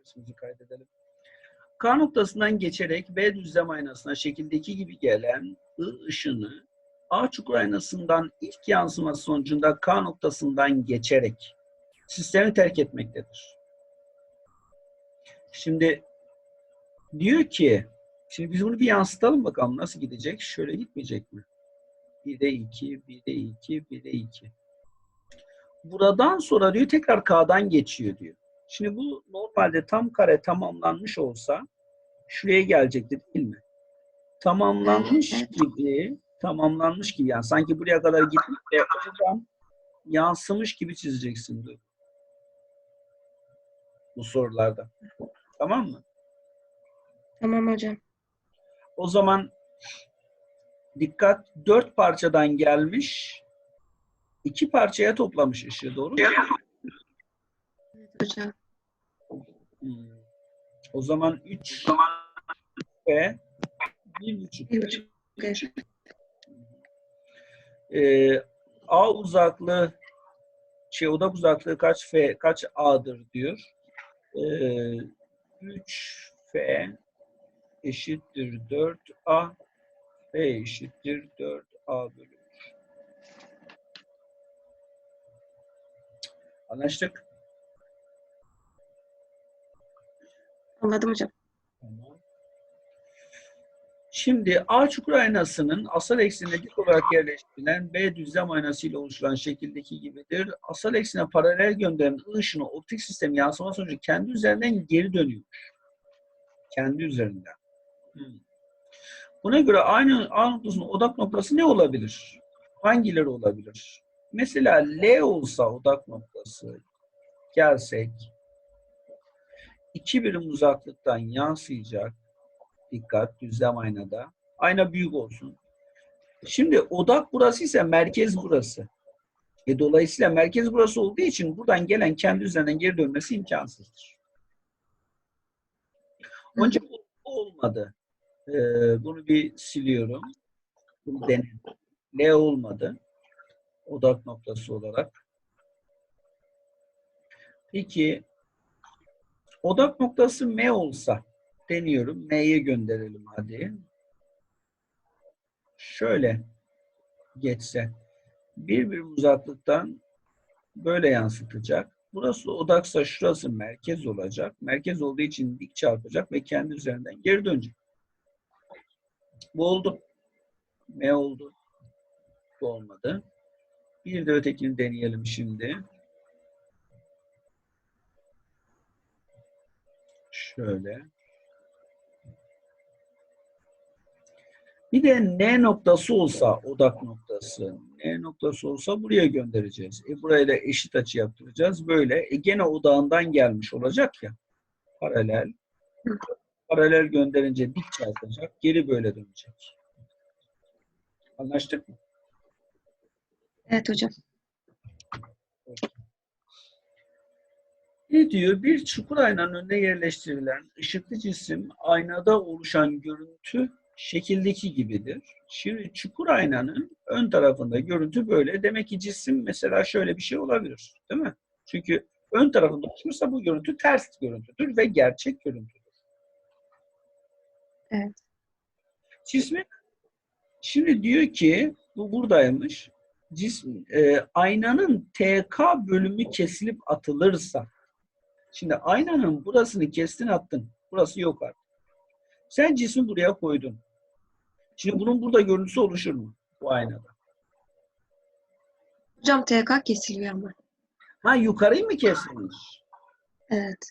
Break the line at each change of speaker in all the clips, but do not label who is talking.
dersimizi kaydedelim. K noktasından geçerek B düzlem aynasına şekildeki gibi gelen I ışını A çukur aynasından ilk yansıması sonucunda K noktasından geçerek sistemi terk etmektedir. Şimdi diyor ki, şimdi biz bunu bir yansıtalım bakalım nasıl gidecek? Şöyle gitmeyecek mi? 1'e 2, 1'e 2, 1'e 2. Buradan sonra diyor tekrar K'dan geçiyor diyor. Şimdi bu normalde tam kare tamamlanmış olsa şuraya gelecekti değil mi? Tamamlanmış gibi, tamamlanmış gibi yani sanki buraya kadar gitmiş ve oradan yansımış gibi çizeceksin diyor. Bu sorularda. Tamam mı?
Tamam hocam.
O zaman dikkat dört parçadan gelmiş iki parçaya toplamış ışığı doğru mu?
Evet hocam.
Hmm. O zaman 3 ve bir buçuk.
Bir buçuk. Evet.
Ee, A uzaklığı şey odak uzaklığı kaç F kaç A'dır diyor. Ee, 3 F eşittir 4 A F eşittir 4 A bölü 3. Anlaştık.
Anladım hocam.
Şimdi A çukur aynasının asal eksenine dik olarak yerleştirilen B düzlem aynası ile oluşturan şekildeki gibidir. Asal eksene paralel gönderen I ışını optik sistem yansıma sonucu kendi üzerinden geri dönüyor. Kendi üzerinden. Hmm. Buna göre aynı A noktasının odak noktası ne olabilir? Hangileri olabilir? Mesela L olsa odak noktası gelsek iki birim uzaklıktan yansıyacak. Dikkat düzlem aynada. Ayna büyük olsun. Şimdi odak burası ise merkez burası. E, dolayısıyla merkez burası olduğu için buradan gelen kendi üzerinden geri dönmesi imkansızdır. Onun için bu olmadı. Ee, bunu bir siliyorum. Bunu denedim. L olmadı. Odak noktası olarak. Peki odak noktası M olsa deniyorum. M'ye gönderelim hadi. Şöyle geçse. Bir birim uzaklıktan böyle yansıtacak. Burası odaksa şurası merkez olacak. Merkez olduğu için dik çarpacak ve kendi üzerinden geri dönecek. Bu oldu. M oldu. Bu olmadı. Bir de ötekini deneyelim şimdi. Şöyle. Bir de N noktası olsa odak noktası. N noktası olsa buraya göndereceğiz. E buraya da eşit açı yaptıracağız. Böyle. E gene odağından gelmiş olacak ya. Paralel. Paralel gönderince dik çarpacak. Geri böyle dönecek. Anlaştık mı?
Evet hocam.
Ne diyor? Bir çukur aynanın önüne yerleştirilen ışıklı cisim aynada oluşan görüntü şekildeki gibidir. Şimdi çukur aynanın ön tarafında görüntü böyle. Demek ki cisim mesela şöyle bir şey olabilir. Değil mi? Çünkü ön tarafında oluşmuşsa bu görüntü ters görüntüdür ve gerçek görüntüdür.
Evet.
Cismin şimdi diyor ki bu buradaymış. Cism, e, aynanın TK bölümü kesilip atılırsa şimdi aynanın burasını kestin attın. Burası yok artık. Sen cismi buraya koydun. Şimdi bunun burada görüntüsü oluşur mu? Bu aynada.
Hocam TK kesiliyor ama.
Ha yukarıyı mı kesmiş?
Evet.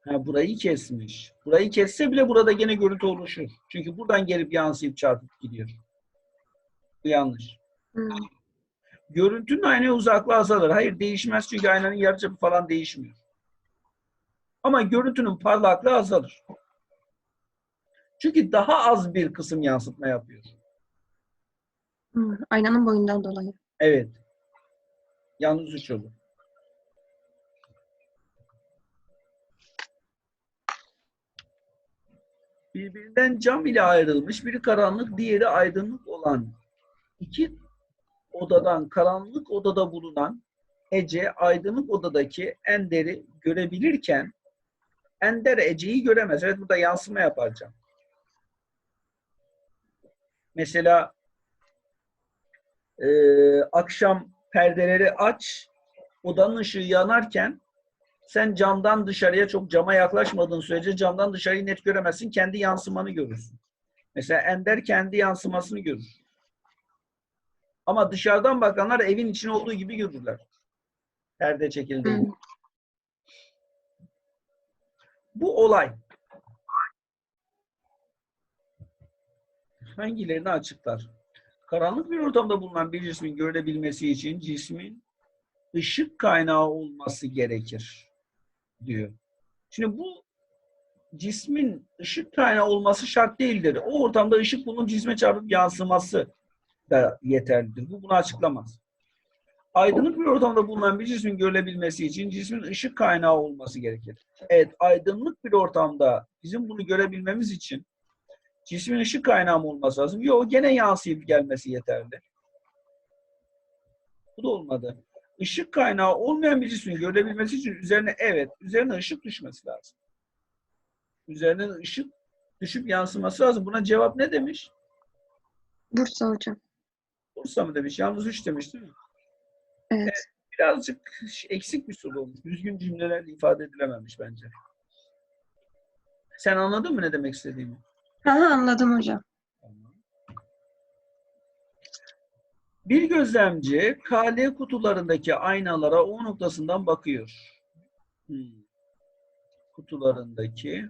Ha burayı kesmiş. Burayı kesse bile burada gene görüntü oluşur. Çünkü buradan gelip yansıyıp çarpıp gidiyor. Bu yanlış.
Hmm.
Görüntünün aynaya uzaklığı azalır. Hayır değişmez çünkü aynanın yarıçapı falan değişmiyor. Ama görüntünün parlaklığı azalır. Çünkü daha az bir kısım yansıtma yapıyor.
Hmm. Aynanın boyundan dolayı.
Evet. Yalnız üç olur. Birbirinden cam ile ayrılmış, biri karanlık, diğeri aydınlık olan iki odadan karanlık odada bulunan Ece aydınlık odadaki Ender'i görebilirken Ender Ece'yi göremez. Evet burada yansıma yapacağım. Mesela e, akşam perdeleri aç, odanın ışığı yanarken sen camdan dışarıya çok cama yaklaşmadığın sürece camdan dışarıyı net göremezsin. Kendi yansımanı görürsün. Mesela Ender kendi yansımasını görür. Ama dışarıdan bakanlar evin içine olduğu gibi görürler. Perde çekildiğinde. Bu olay hangilerini açıklar? Karanlık bir ortamda bulunan bir cismin görülebilmesi için cismin ışık kaynağı olması gerekir diyor. Şimdi bu cismin ışık kaynağı olması şart değildir. O ortamda ışık bunun cisme çarpıp yansıması da yeterlidir. Bu bunu açıklamaz. Aydınlık bir ortamda bulunan bir cismin görülebilmesi için cismin ışık kaynağı olması gerekir. Evet, aydınlık bir ortamda bizim bunu görebilmemiz için cismin ışık kaynağı mı olması lazım? Yok, gene yansıyıp gelmesi yeterli. Bu da olmadı. Işık kaynağı olmayan bir cismin görülebilmesi için üzerine evet, üzerine ışık düşmesi lazım. Üzerine ışık düşüp yansıması lazım. Buna cevap ne demiş?
Bursa hocam.
Bursa mı demiş? Yalnız 3 demiş değil mi?
Evet.
birazcık eksik bir soru olmuş. Düzgün cümlelerle ifade edilememiş bence. Sen anladın mı ne demek istediğimi?
Aha, anladım hocam.
Bir gözlemci KL kutularındaki aynalara O noktasından bakıyor. Hmm. Kutularındaki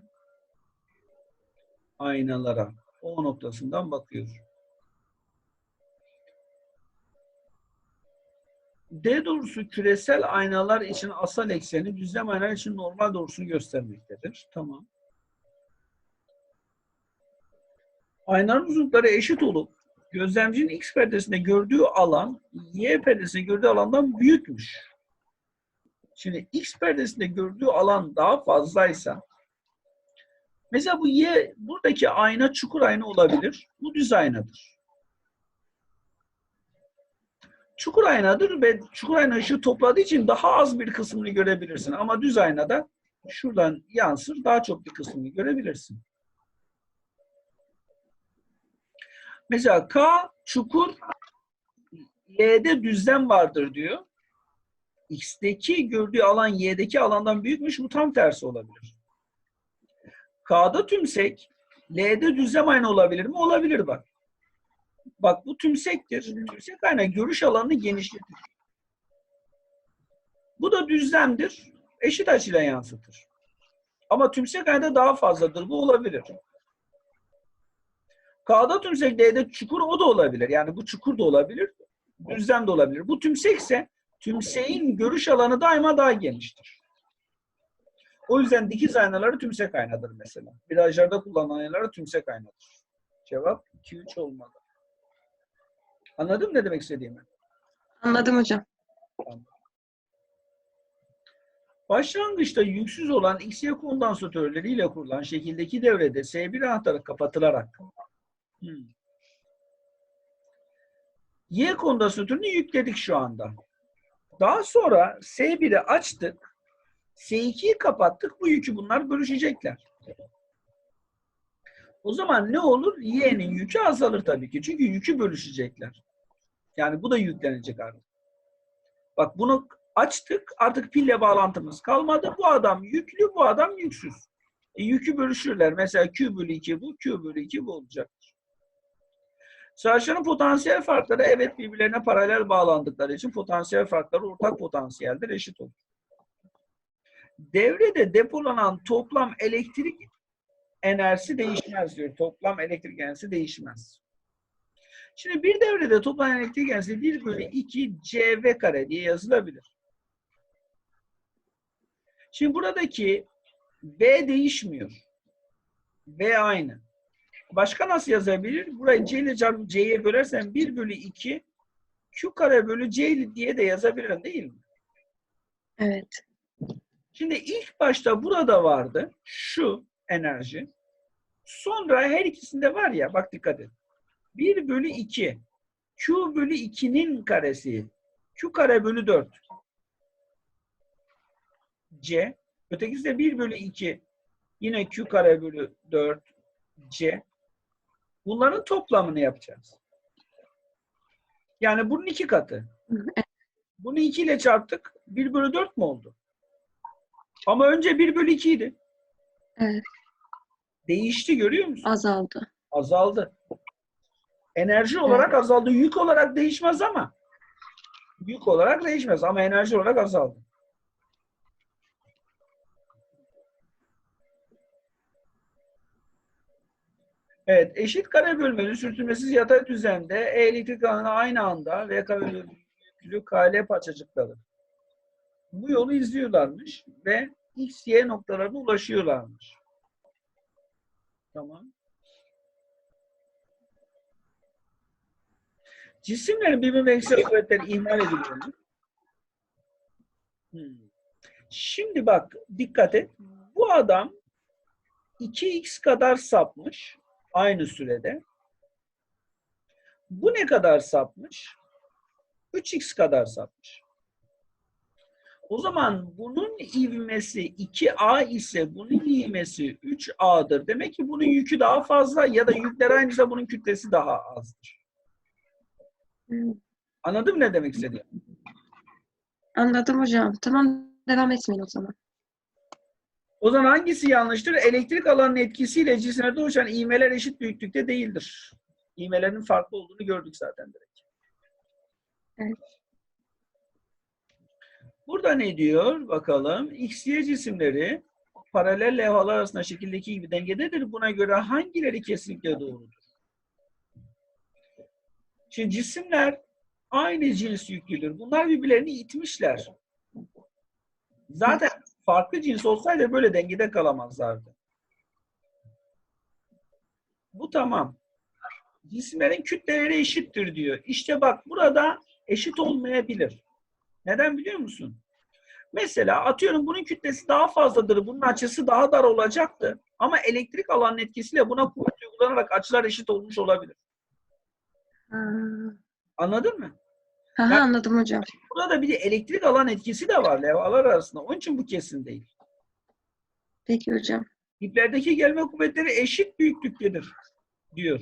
aynalara O noktasından bakıyor. D doğrusu küresel aynalar için asal ekseni, düzlem aynalar için normal doğrusunu göstermektedir. Tamam. Aynaların uzunlukları eşit olup gözlemcinin X perdesinde gördüğü alan Y perdesinde gördüğü alandan büyükmüş. Şimdi X perdesinde gördüğü alan daha fazlaysa mesela bu Y buradaki ayna çukur ayna olabilir. Bu düz aynadır. Çukur aynadır ve çukur ayna ışığı topladığı için daha az bir kısmını görebilirsin. Ama düz aynada şuradan yansır daha çok bir kısmını görebilirsin. Mesela K çukur Y'de düzlem vardır diyor. X'teki gördüğü alan Y'deki alandan büyükmüş. Bu tam tersi olabilir. K'da tümsek L'de düzlem aynı olabilir mi? Olabilir bak. Bak bu tümsektir. Tümsek ayna görüş alanını genişletir. Bu da düzlemdir. Eşit açıyla yansıtır. Ama tümsek aynada daha fazladır. Bu olabilir. K'da tümsek D'de çukur o da olabilir. Yani bu çukur da olabilir. Düzlem de olabilir. Bu tümsekse tümseğin görüş alanı daima daha geniştir. O yüzden dikiz aynaları tümsek aynadır mesela. Virajlarda kullanılan aynaları tümsek aynadır. Cevap 2-3 olmalı. Anladın mı ne demek istediğimi?
Anladım hocam.
Başlangıçta yüksüz olan XY kondansatörleriyle kurulan şekildeki devrede S1 anahtarı kapatılarak hmm. Y kondansatörünü yükledik şu anda. Daha sonra S1'i açtık. S2'yi kapattık. Bu yükü bunlar bölüşecekler. O zaman ne olur? Y'nin yükü azalır tabii ki. Çünkü yükü bölüşecekler. Yani bu da yüklenecek artık. Bak bunu açtık. Artık pille bağlantımız kalmadı. Bu adam yüklü, bu adam yüksüz. E, yükü bölüşürler. Mesela Q bölü 2 bu, Q bölü 2 bu olacaktır. Savaşların potansiyel farkları evet birbirlerine paralel bağlandıkları için potansiyel farkları ortak potansiyeldir, eşit olur. Devrede depolanan toplam elektrik enerjisi değişmez diyor. Toplam elektrik enerjisi değişmez. Şimdi bir devrede toplam elektrik enerjisi 1 bölü 2 CV kare diye yazılabilir. Şimdi buradaki V değişmiyor. V aynı. Başka nasıl yazabilir? Burayı C ile çarpıp C'ye bölersen 1 bölü 2 Q kare bölü C diye de yazabilirim değil mi?
Evet.
Şimdi ilk başta burada vardı şu enerji. Sonra her ikisinde var ya bak dikkat et. 1 bölü 2 Q bölü 2'nin karesi Q kare bölü 4 C ötekisi de 1 bölü 2 Yine Q kare bölü 4 C. Bunların toplamını yapacağız. Yani bunun iki katı. Bunu 2 ile çarptık. 1 bölü 4 mü oldu? Ama önce 1 bölü 2 idi.
Evet.
Değişti görüyor musun?
Azaldı.
Azaldı. Enerji olarak azaldı. Yük olarak değişmez ama. Yük olarak değişmez ama enerji olarak azaldı. Evet, eşit kare bölmenin sürtünmesiz yatay düzende E elektrik alanı aynı anda V kare bölü yüklü KL parçacıkları. Bu yolu izliyorlarmış ve X, Y noktalarına ulaşıyorlarmış. Tamam. Cisimlerin birbirine eksi kuvvetleri ihmal ediliyor mu? Hmm. Şimdi bak dikkat et. Bu adam 2x kadar sapmış aynı sürede. Bu ne kadar sapmış? 3x kadar sapmış. O zaman bunun ivmesi 2a ise bunun ivmesi 3a'dır. Demek ki bunun yükü daha fazla ya da yükler aynıysa bunun kütlesi daha azdır. Anladın mı ne demek istediğimi?
Anladım hocam. Tamam devam etmeyin o zaman.
O zaman hangisi yanlıştır? Elektrik alanının etkisiyle cisimlerde oluşan ivmeler eşit büyüklükte değildir. İvmelerin farklı olduğunu gördük zaten direkt.
Evet.
Burada ne diyor? Bakalım. X, Y cisimleri paralel levhalar arasında şekildeki gibi dengededir. Buna göre hangileri kesinlikle doğrudur? Şimdi cisimler aynı cins yüklüdür. Bunlar birbirlerini itmişler. Zaten farklı cins olsaydı böyle dengede kalamazlardı. Bu tamam. Cisimlerin kütleleri eşittir diyor. İşte bak burada eşit olmayabilir. Neden biliyor musun? Mesela atıyorum bunun kütlesi daha fazladır. Bunun açısı daha dar olacaktı. Ama elektrik alanın etkisiyle buna kuvvet uygulanarak açılar eşit olmuş olabilir.
Ha,
Anladın mı?
ha,
Ben-
anladım hocam.
Burada bir de elektrik alan etkisi de var levhalar arasında. Onun için bu kesin değil.
Peki hocam.
İplerdeki gelme kuvvetleri eşit büyüklüktedir diyor.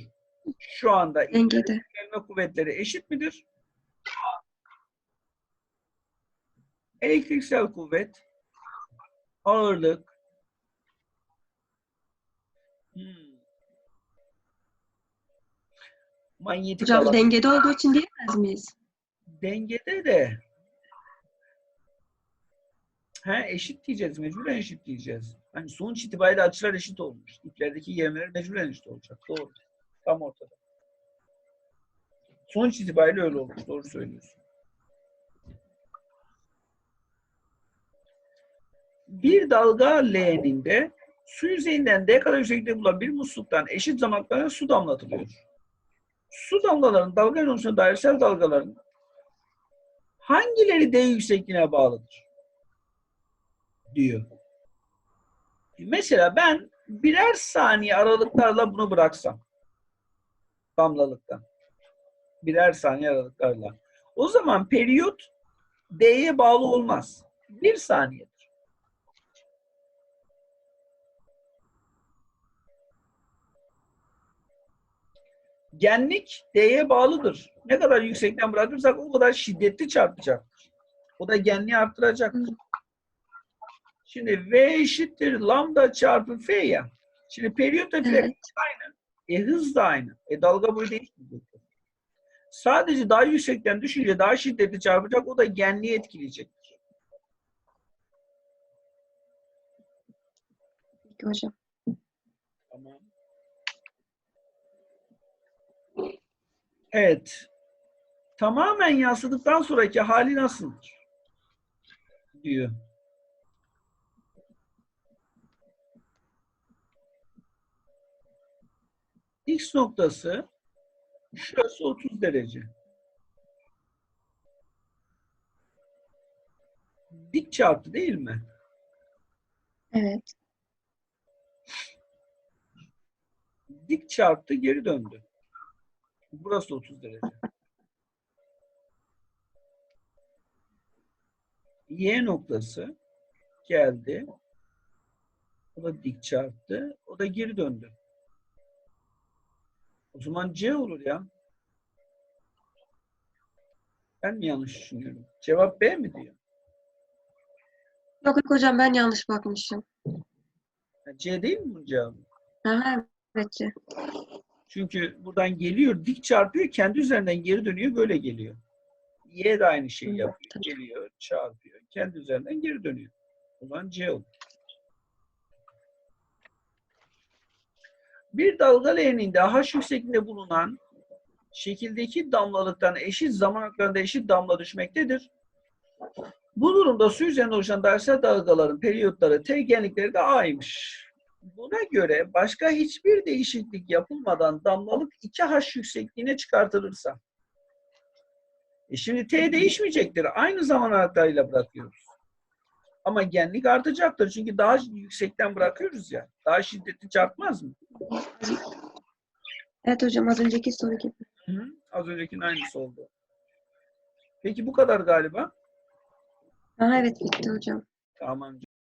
Şu anda iplerdeki gelme kuvvetleri eşit midir? Elektriksel kuvvet, ağırlık, hmm, manyetik
Hocam
alan.
dengede olduğu için diyemez miyiz?
Dengede de ha, eşit diyeceğiz, mecburen eşit diyeceğiz. Hani sonuç itibariyle açılar eşit olmuş. İplerdeki yermeler mecburen eşit olacak. Doğru. Tam ortada. Sonuç itibariyle öyle olmuş. Doğru söylüyorsun. Bir dalga L'nin de su yüzeyinden D kadar yükseklikte bulunan bir musluktan eşit zamanlarda su damlatılıyor. Su damlalarının dalga yönümüne dairesel dalgaların hangileri D yüksekliğine bağlıdır? diyor. Mesela ben birer saniye aralıklarla bunu bıraksam damlalıktan birer saniye aralıklarla o zaman periyot D'ye bağlı olmaz. Bir saniyedir. Genlik D'ye bağlıdır. Ne kadar yüksekten bırakırsak o kadar şiddetli çarpacaktır. O da genliği arttıracaktır. Şimdi V eşittir lambda çarpı F ya. Şimdi periyot frekans
Evet.
aynı. E hız da aynı. E dalga boyu değişmeyecek. Sadece daha yüksekten düşünce daha şiddetli çarpacak. O da genliği etkileyecektir.
Peki hocam.
Tamam. Evet. Tamamen yansıdıktan sonraki hali nasıldır? Diyor. X noktası şurası 30 derece. Dik çarptı değil mi?
Evet.
dik çarptı geri döndü. Burası 30 derece. Y noktası geldi. O da dik çarptı. O da geri döndü. O zaman C olur ya. Ben mi yanlış düşünüyorum? Cevap B mi diyor?
Yok yok hocam ben yanlış bakmışım.
C değil mi bunun cevabı?
Aha, evet. C.
Çünkü buradan geliyor, dik çarpıyor, kendi üzerinden geri dönüyor, böyle geliyor. Y de aynı şeyi yapıyor. Geliyor, çarpıyor, kendi üzerinden geri dönüyor. Zaman C olur. Bir dalga leğeninde H yüksekliğinde bulunan şekildeki damlalıktan eşit zaman aralıklarında eşit damla düşmektedir. Bu durumda su üzerinde oluşan dairesel dalgaların periyotları, T genlikleri de A'ymış. Buna göre başka hiçbir değişiklik yapılmadan damlalık 2H yüksekliğine çıkartılırsa. E şimdi T değişmeyecektir. Aynı zaman aralıklarıyla bırakıyoruz. Ama genlik artacaktır. Çünkü daha yüksekten bırakıyoruz ya. Daha şiddetli çarpmaz mı?
Evet hocam az önceki soru gibi.
Hı? Az öncekinin aynısı oldu. Peki bu kadar galiba.
Aha, evet bitti hocam.
Tamam canım.